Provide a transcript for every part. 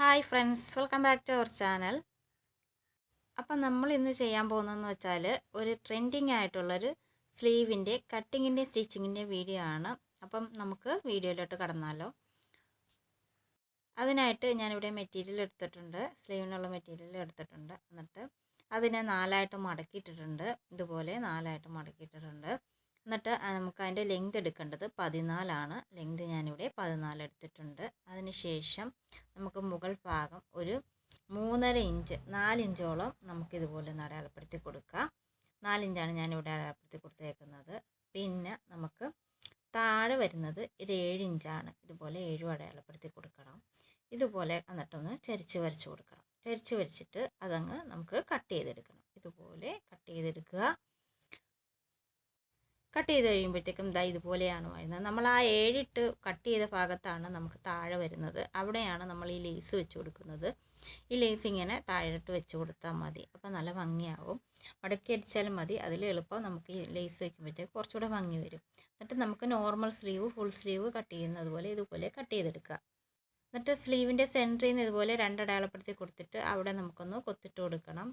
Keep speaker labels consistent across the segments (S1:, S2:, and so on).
S1: Hi friends welcome back to our channel. അപ്പം നമ്മൾ ഇന്ന് ചെയ്യാൻ പോകുന്നതെന്ന് വെച്ചാൽ ഒരു ട്രെൻഡിങ് ആയിട്ടുള്ളൊരു സ്ലീവിന്റെ കട്ടിങ്ങിന്റെ സ്റ്റിച്ചിങ്ങിന്റെ വീഡിയോ ആണ്. അപ്പം നമുക്ക് വീഡിയോയിലോട്ട് കടന്നാലോ. അതിനായിട്ട് ഞാനിവിടെ മെറ്റീരിയൽ എടുത്തിട്ടുണ്ട്. സ്ലീവിനുള്ള മെറ്റീരിയൽ എടുത്തിട്ടുണ്ട്. എന്നിട്ട് അതിനെ നാലായിട്ട് മടക്കിയിട്ടിട്ടുണ്ട്. ഇതുപോലെ നാലായിട്ട് മടക്കിയിട്ടിട്ടുണ്ട്. എന്നിട്ട് നമുക്ക് അതിന്റെ ലെങ്ത് എടുക്കേണ്ടത് പതിനാലാണ്. ലെങ്ത് ഞാനിവിടെ പതിനാല് എടുത്തിട്ടുണ്ട്. അതിനുശേഷം നമുക്ക് മുകൾ ഭാഗം ഒരു മൂന്നര ഇഞ്ച് നാലിഞ്ചോളം നമുക്കിതുപോലെ ഒന്ന് അടയാളപ്പെടുത്തി കൊടുക്കാം. നാലിഞ്ചാണ് ഞാനിവിടെ അടയാളപ്പെടുത്തി കൊടുത്തേക്കുന്നത്. പിന്നെ നമുക്ക് താഴെ വരുന്നത് ഒരു ഏഴിഞ്ചാണ് ഇതുപോലെ ഏഴും അടയാളപ്പെടുത്തി കൊടുക്കണം. ഇതുപോലെ എന്നിട്ടൊന്ന് ചരിച്ച് വരച്ച് കൊടുക്കണം. ചരിച്ച് വരച്ചിട്ട് അതങ്ങ് നമുക്ക് കട്ട് ചെയ്തെടുക്കണം. ഇതുപോലെ കട്ട് ചെയ്തെടുക്കുക. കട്ട് ചെയ്ത് കഴിയുമ്പോഴത്തേക്കും ദാ ഇതുപോലെയാണ് വരുന്നത്. നമ്മൾ ആ ഏഴിട്ട് കട്ട് ചെയ്ത ഭാഗത്താണ് നമുക്ക് താഴെ വരുന്നത്. അവിടെയാണ് നമ്മൾ ഈ ലേസ് വെച്ച് കൊടുക്കുന്നത്. ഈ ലേസ് ഇങ്ങനെ താഴെട്ട് വെച്ച് കൊടുത്താൽ മതി. അപ്പോൾ നല്ല ഭംഗിയാവും. മടക്കി അടിച്ചാലും മതി. അതിൽ എളുപ്പം നമുക്ക് ഈ ലേസ് വയ്ക്കുമ്പോഴത്തേക്ക് കുറച്ചുകൂടെ ഭംഗി വരും. എന്നിട്ട് നമുക്ക് normal sleeve full sleeve cut ചെയ്യുന്നത് പോലെ ഇതുപോലെ കട്ട് ചെയ്തെടുക്കുക. എന്നിട്ട് സ്ലീവിന്റെ സെന്ററിൽ നിന്ന് ഇതുപോലെ രണ്ടടയാളപ്പെടുത്തി കൊടുത്തിട്ട് അവിടെ നമുക്കൊന്ന് കൊത്തിട്ട് കൊടുക്കണം.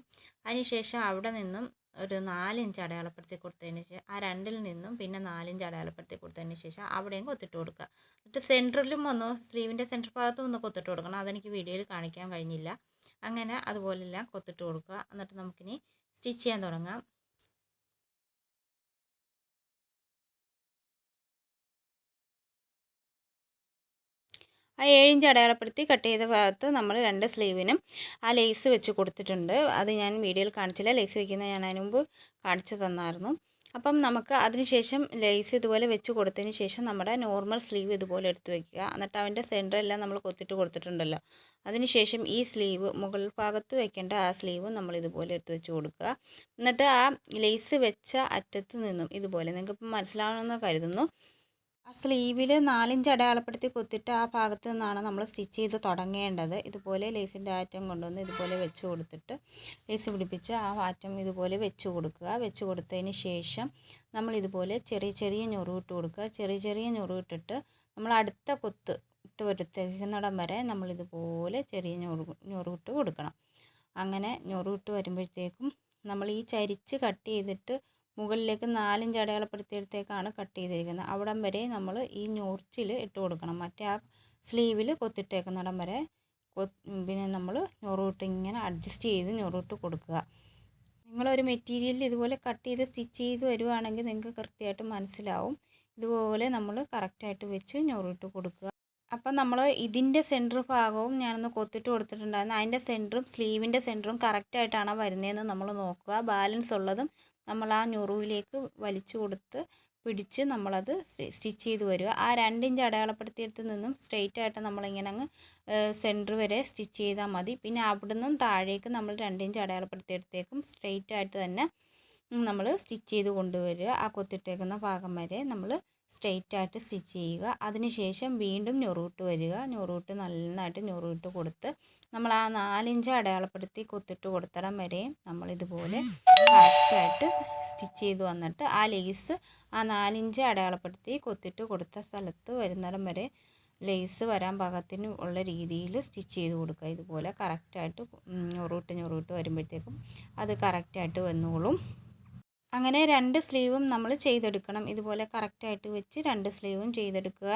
S1: അതിനുശേഷം അവിടെ നിന്നും ഒരു നാലിഞ്ച് അടയാളപ്പെടുത്തി കൊടുത്തതിന് ശേഷം ആ രണ്ടിൽ നിന്നും പിന്നെ നാലിഞ്ച് അടയാളപ്പെടുത്തി കൊടുത്തതിന് ശേഷം അവിടെയും കൊത്തിട്ട് കൊടുക്കുക. എന്നിട്ട് സെന്ററിലും ഒന്ന് സ്ലീവിന്റെ സെന്റർ ഭാഗത്തും ഒന്ന് കൊത്തിട്ട് കൊടുക്കണം. അതെനിക്ക് വീഡിയോയിൽ കാണിക്കാൻ കഴിഞ്ഞില്ല. അങ്ങനെ അതുപോലെല്ലാം കൊത്തിട്ട് കൊടുക്കുക. എന്നിട്ട് നമുക്കിനി സ്റ്റിച്ച് ചെയ്യാൻ തുടങ്ങാം. ആ ഏഴിഞ്ച് അടയാളപ്പെടുത്തി കട്ട് ചെയ്ത ഭാഗത്ത് നമ്മൾ രണ്ട് സ്ലീവിനും ആ ലേസ് വെച്ച് കൊടുത്തിട്ടുണ്ട്. അത് ഞാൻ വീഡിയോയിൽ കാണിച്ചില്ല. ലേസ് വയ്ക്കുന്നത് ഞാൻ അതിന് മുമ്പ് കാണിച്ചു തന്നായിരുന്നു. അപ്പം നമുക്ക് അതിനുശേഷം ലേസ് ഇതുപോലെ വെച്ച് കൊടുത്തതിന് ശേഷം നമ്മുടെ നോർമൽ സ്ലീവ് ഇതുപോലെ എടുത്ത് വെക്കുക. എന്നിട്ട് അവന്റെ സെന്ററെല്ലാം നമ്മൾ കൊത്തിട്ട് കൊടുത്തിട്ടുണ്ടല്ലോ. അതിനുശേഷം ഈ സ്ലീവ് മുകൾ ഭാഗത്ത് വെക്കേണ്ട ആ സ്ലീവ് നമ്മൾ ഇതുപോലെ എടുത്ത് വെച്ച് കൊടുക്കുക. എന്നിട്ട് ആ ലേസ് വെച്ച അറ്റത്ത് നിന്നും ഇതുപോലെ നിങ്ങൾക്ക് മനസ്സിലാവണമെന്ന് കരുതുന്നു. ആ സ്ലീവിൽ നാലിഞ്ച് അടയാളപ്പെടുത്തി കൊത്തിട്ട് ആ ഭാഗത്ത് നിന്നാണ് നമ്മൾ സ്റ്റിച്ച് ചെയ്ത് തുടങ്ങേണ്ടത്. ഇതുപോലെ ലേസിന്റെ ആറ്റം കൊണ്ടുവന്ന് ഇതുപോലെ വെച്ച് കൊടുത്തിട്ട് ലേസ് പിടിപ്പിച്ച് ആ ആറ്റം ഇതുപോലെ വെച്ച് കൊടുക്കുക. വെച്ച് കൊടുത്തതിന് ശേഷം നമ്മൾ ഇതുപോലെ ചെറിയ ചെറിയ ഞൊറുവിട്ട് കൊടുക്കുക. ചെറിയ ചെറിയ ഞൊറുവിട്ടിട്ട് നമ്മൾ അടുത്ത കൊത്ത് ഇട്ട് വരുത്തേക്കുന്നിടം വരെ നമ്മളിതുപോലെ ചെറിയ ഞൊറു ഞൊറുവിട്ട് കൊടുക്കണം. അങ്ങനെ ഞൊറുവിട്ട് വരുമ്പോഴത്തേക്കും നമ്മൾ ഈ ചരിച്ച് കട്ട് ചെയ്തിട്ട് മുകളിലേക്ക് നാലിഞ്ച് അടയാളപ്പെടുത്തിയിടത്തേക്കാണ് കട്ട് ചെയ്തിരിക്കുന്നത്. അവിടം വരെ നമ്മൾ ഈ ഞൊറിച്ചിൽ ഇട്ട് കൊടുക്കണം. മറ്റേ ആ സ്ലീവിൽ കൊത്തിട്ടേക്കുന്നിടം വരെ പിന്നെ നമ്മൾ ഞൊറുവിട്ട് ഇങ്ങനെ അഡ്ജസ്റ്റ് ചെയ്ത് ഞൊറുവിട്ട് കൊടുക്കുക. നിങ്ങളൊരു മെറ്റീരിയൽ ഇതുപോലെ കട്ട് ചെയ്ത് സ്റ്റിച്ച് ചെയ്ത് വരുവാണെങ്കിൽ നിങ്ങൾക്ക് കൃത്യമായിട്ട് മനസ്സിലാവും. ഇതുപോലെ നമ്മൾ കറക്റ്റായിട്ട് വെച്ച് ഞൊറിട്ട് കൊടുക്കുക. അപ്പം നമ്മൾ ഇതിന്റെ സെന്റർ ഭാഗവും ഞാനൊന്ന് കൊത്തിട്ട് കൊടുത്തിട്ടുണ്ടായിരുന്നു. അതിന്റെ സെന്ററും സ്ലീവിന്റെ സെന്ററും കറക്റ്റായിട്ടാണ് വരുന്നതെന്ന് നമ്മൾ നോക്കുക. ബാലൻസ് ഉള്ളതും നമ്മൾ ആ ഞൊറുവിലേക്ക് വലിച്ചു കൊടുത്ത് പിടിച്ച് നമ്മളത് സ്റ്റിച്ച് ചെയ്ത് വരിക. ആ രണ്ടിഞ്ച് അടയാളപ്പെടുത്തിയിടത്ത് നിന്നും സ്ട്രെയിറ്റ് ആയിട്ട് നമ്മളിങ്ങനെ അങ്ങ് സെന്റർ വരെ സ്റ്റിച്ച് ചെയ്താൽ മതി. പിന്നെ അവിടുന്ന് താഴേക്ക് നമ്മൾ രണ്ടിഞ്ച് അടയാളപ്പെടുത്തിയിടത്തേക്കും. സ്ട്രെയിറ്റ് ആയിട്ട് തന്നെ നമ്മൾ സ്റ്റിച്ച് ചെയ്ത് കൊണ്ടുവരിക. ആ കൊത്തിട്ടേക്കുന്ന ഭാഗം വരെ നമ്മൾ സ്ട്രെയിറ്റ് ആയിട്ട് സ്റ്റിച്ച് ചെയ്യുക. അതിനുശേഷം വീണ്ടും ഞൊറൂട്ട് വരിക. ഞൊറൂട്ട് നന്നായിട്ട് ഞൊറൂട്ട് കൊടുത്ത് നമ്മൾ ആ നാലിഞ്ച് അടയാളപ്പെടുത്തി കൊത്തിട്ട് കൊടുത്തിടം വരെ നമ്മളിതുപോലെ കറക്റ്റായിട്ട് സ്റ്റിച്ച് ചെയ്ത് വന്നിട്ട് ആ ലേസ് ആ നാലിഞ്ച് അടയാളപ്പെടുത്തി കൊത്തിട്ട് കൊടുത്ത സ്ഥലത്ത് വരുന്നിടം വരെ ലേസ് വരാൻ പാകത്തിന് ഉള്ള രീതിയിൽ സ്റ്റിച്ച് ചെയ്ത് കൊടുക്കുക. ഇതുപോലെ കറക്റ്റായിട്ട് ഞൊറൂട്ട് ഞൊറൂട്ട് വരുമ്പോഴത്തേക്കും അത് കറക്റ്റായിട്ട് വന്നോളും. അങ്ങനെ രണ്ട് സ്ലീവും നമ്മൾ ചെയ്തെടുക്കണം. ഇതുപോലെ കറക്റ്റായിട്ട് വെച്ച് രണ്ട് സ്ലീവും ചെയ്തെടുക്കുക.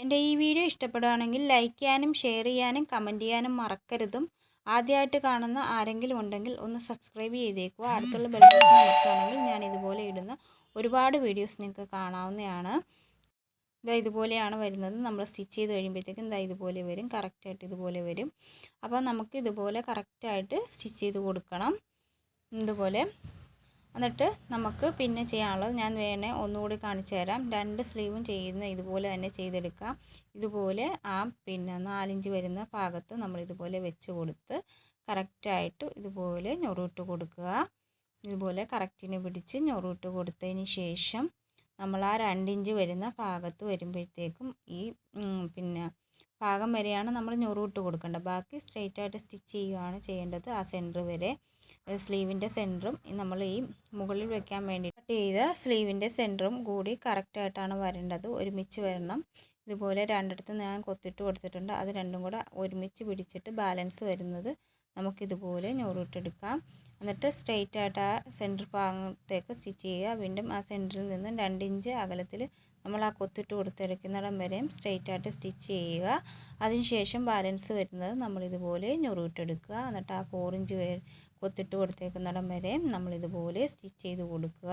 S1: എന്റെ ഈ വീഡിയോ ഇഷ്ടപ്പെടുകയാണെങ്കിൽ ലൈക്ക് ചെയ്യാനും ഷെയർ ചെയ്യാനും കമന്റ് ചെയ്യാനും മറക്കരുതും. ആദ്യമായിട്ട് കാണുന്ന ആരെങ്കിലും ഉണ്ടെങ്കിൽ ഒന്ന് സബ്സ്ക്രൈബ് ചെയ്തേക്കുക. അടുത്തുള്ള ബെൽബട്ടൺ അമർത്തുകയാണെങ്കിൽ ഞാൻ ഇതുപോലെ ഇടുന്ന ഒരുപാട് വീഡിയോസ് നിങ്ങൾക്ക് കാണാവുന്നതാണ്. ഇതാ ഇതുപോലെയാണ് വരുന്നത്. നമ്മൾ സ്റ്റിച്ച് ചെയ്ത് കഴിയുമ്പോഴത്തേക്കും ഇതാ ഇതുപോലെ വരും. കറക്റ്റായിട്ട് ഇതുപോലെ വരും. അപ്പോൾ നമുക്ക് ഇതുപോലെ കറക്റ്റായിട്ട് സ്റ്റിച്ച് ചെയ്ത് കൊടുക്കണം. ഇതുപോലെ. എന്നിട്ട് നമുക്ക് പിന്നെ ചെയ്യാനുള്ളത് ഞാൻ വേണേ ഒന്നുകൂടി കാണിച്ചു തരാം. രണ്ട് സ്ലീവും ചെയ്യുന്ന ഇതുപോലെ തന്നെ ചെയ്തെടുക്കാം. ഇതുപോലെ ആ പിന്നെ നാലിഞ്ച് വരുന്ന ഭാഗത്ത് നമ്മൾ ഇതുപോലെ വെച്ച് കൊടുത്ത് കറക്റ്റായിട്ട് ഇതുപോലെ ഞൊറൂട്ട് കൊടുക്കുക. ഇതുപോലെ കറക്റ്റിന് പിടിച്ച് ഞൊറൂട്ട് കൊടുത്തതിന് ശേഷം നമ്മൾ ആ രണ്ടിഞ്ച് വരുന്ന ഭാഗത്ത് വരുമ്പോഴത്തേക്കും ഈ പിന്നെ ഭാഗം വരെയാണ് നമ്മൾ ഞൊറൂട്ട് കൊടുക്കേണ്ടത്. ബാക്കി സ്ട്രെയിറ്റ് ആയിട്ട് സ്റ്റിച്ച് ചെയ്യുകയാണ് ചെയ്യേണ്ടത് ആ സെന്റർ വരെ. സ്ലീവിന്റെ സെന്ററും നമ്മൾ ഈ മുകളിൽ വെക്കാൻ വേണ്ടി കട്ട് ചെയ്ത സ്ലീവിന്റെ സെന്ററും കൂടി കറക്റ്റായിട്ടാണ് വരേണ്ടത്. ഒരുമിച്ച് വരണം. ഇതുപോലെ രണ്ടിടത്ത് ഞാൻ കൊത്തിട്ട് കൊടുത്തിട്ടുണ്ട്. അത് രണ്ടും കൂടെ ഒരുമിച്ച് പിടിച്ചിട്ട് ബാലൻസ് വരുന്നത് നമുക്കിതുപോലെ ഞൊറിട്ടെടുക്കാം എന്നിട്ട് സ്ട്രെയിറ്റ് ആയിട്ട് ആ സെന്റർ ഭാഗത്തേക്ക് സ്റ്റിച്ച് ചെയ്യുക. വീണ്ടും ആ സെന്ററിൽ നിന്നും രണ്ട് ഇഞ്ച് അകലത്തിൽ നമ്മൾ ആ കൊത്തിട്ട് കൊടുത്തെടുക്കുന്നിടം വരെയും സ്ട്രെയിറ്റ് ആയിട്ട് സ്റ്റിച്ച് ചെയ്യുക. അതിനുശേഷം ബാലൻസ് വരുന്നത് നമ്മളിതുപോലെ ഞൊറിട്ടെടുക്കുക എന്നിട്ട് ആ ഫോർ ഇഞ്ച് കൊത്തിട്ട് കൊടുത്തേക്കുന്നിടം വരെ നമ്മളിതുപോലെ സ്റ്റിച്ച് ചെയ്ത് കൊടുക്കുക.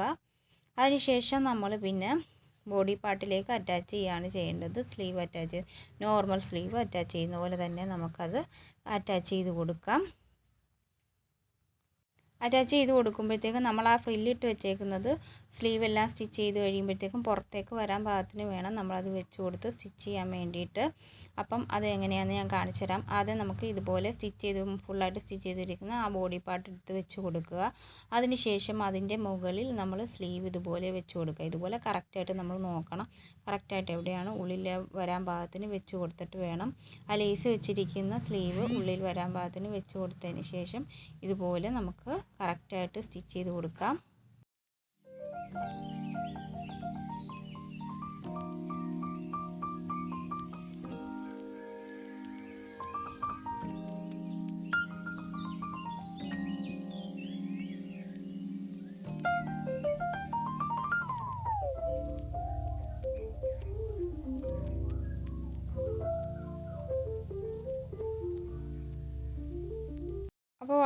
S1: അതിനുശേഷം നമ്മൾ പിന്നെ ബോഡി പാർട്ടിലേക്ക് അറ്റാച്ച് ചെയ്യുകയാണ് ചെയ്യേണ്ടത്. Sleeve attach normal sleeve attach ചെയ്യുന്ന പോലെ തന്നെ നമുക്കത് അറ്റാച്ച് ചെയ്ത് കൊടുക്കാം. അറ്റാച്ച് ചെയ്ത് കൊടുക്കുമ്പോഴത്തേക്കും നമ്മൾ ആ ഫ്രില്ലിട്ട് വെച്ചേക്കുന്നത് സ്ലീവ് എല്ലാം സ്റ്റിച്ച് ചെയ്ത് കഴിയുമ്പോഴത്തേക്കും പുറത്തേക്ക് വരാൻ പാകത്തിന് വേണം നമ്മളത് വെച്ച് കൊടുത്ത് സ്റ്റിച്ച് ചെയ്യാൻ വേണ്ടിയിട്ട്. അപ്പം അത് എങ്ങനെയാണെന്ന് ഞാൻ കാണിച്ചു തരാം. ആദ്യം നമുക്ക് ഇതുപോലെ സ്റ്റിച്ച് ചെയ്ത് ഫുള്ളായിട്ട് സ്റ്റിച്ച് ചെയ്തിരിക്കുന്ന ആ ബോഡി പാർട്ട് എടുത്ത് വെച്ച് കൊടുക്കുക. അതിനുശേഷം അതിന്റെ മുകളിൽ നമ്മൾ സ്ലീവ് ഇതുപോലെ വെച്ച് കൊടുക്കുക. ഇതുപോലെ കറക്റ്റായിട്ട് നമ്മൾ നോക്കണം. കറക്റ്റായിട്ട് എവിടെയാണ് ഉള്ളിൽ വരാൻ പാകത്തിന് വെച്ച് കൊടുത്തിട്ട് വേണം. ആ ലേസ് വെച്ചിരിക്കുന്ന സ്ലീവ് ഉള്ളിൽ വരാൻ പാകത്തിന് വെച്ച് കൊടുത്തതിന് ശേഷം ഇതുപോലെ നമുക്ക് കറക്റ്റായിട്ട് സ്റ്റിച്ച് ചെയ്ത് കൊടുക്കാം.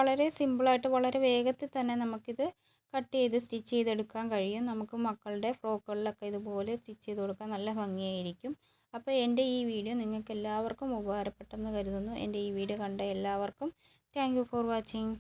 S1: വളരെ സിമ്പിളായിട്ട് വളരെ വേഗത്തിൽ തന്നെ നമുക്കിത് കട്ട് ചെയ്ത് സ്റ്റിച്ച് ചെയ്തെടുക്കാൻ കഴിയും. നമുക്ക് മക്കളുടെ ഫ്രോക്കുകളിലൊക്കെ ഇതുപോലെ സ്റ്റിച്ച് ചെയ്ത് കൊടുക്കാൻ നല്ല ഭംഗിയായിരിക്കും. അപ്പോൾ എന്റെ ഈ വീഡിയോ നിങ്ങൾക്ക് എല്ലാവർക്കും ഉപകാരപ്പെട്ടെന്ന് കരുതുന്നു. എന്റെ ഈ വീഡിയോ കണ്ട എല്ലാവർക്കും താങ്ക് ഫോർ വാച്ചിങ്.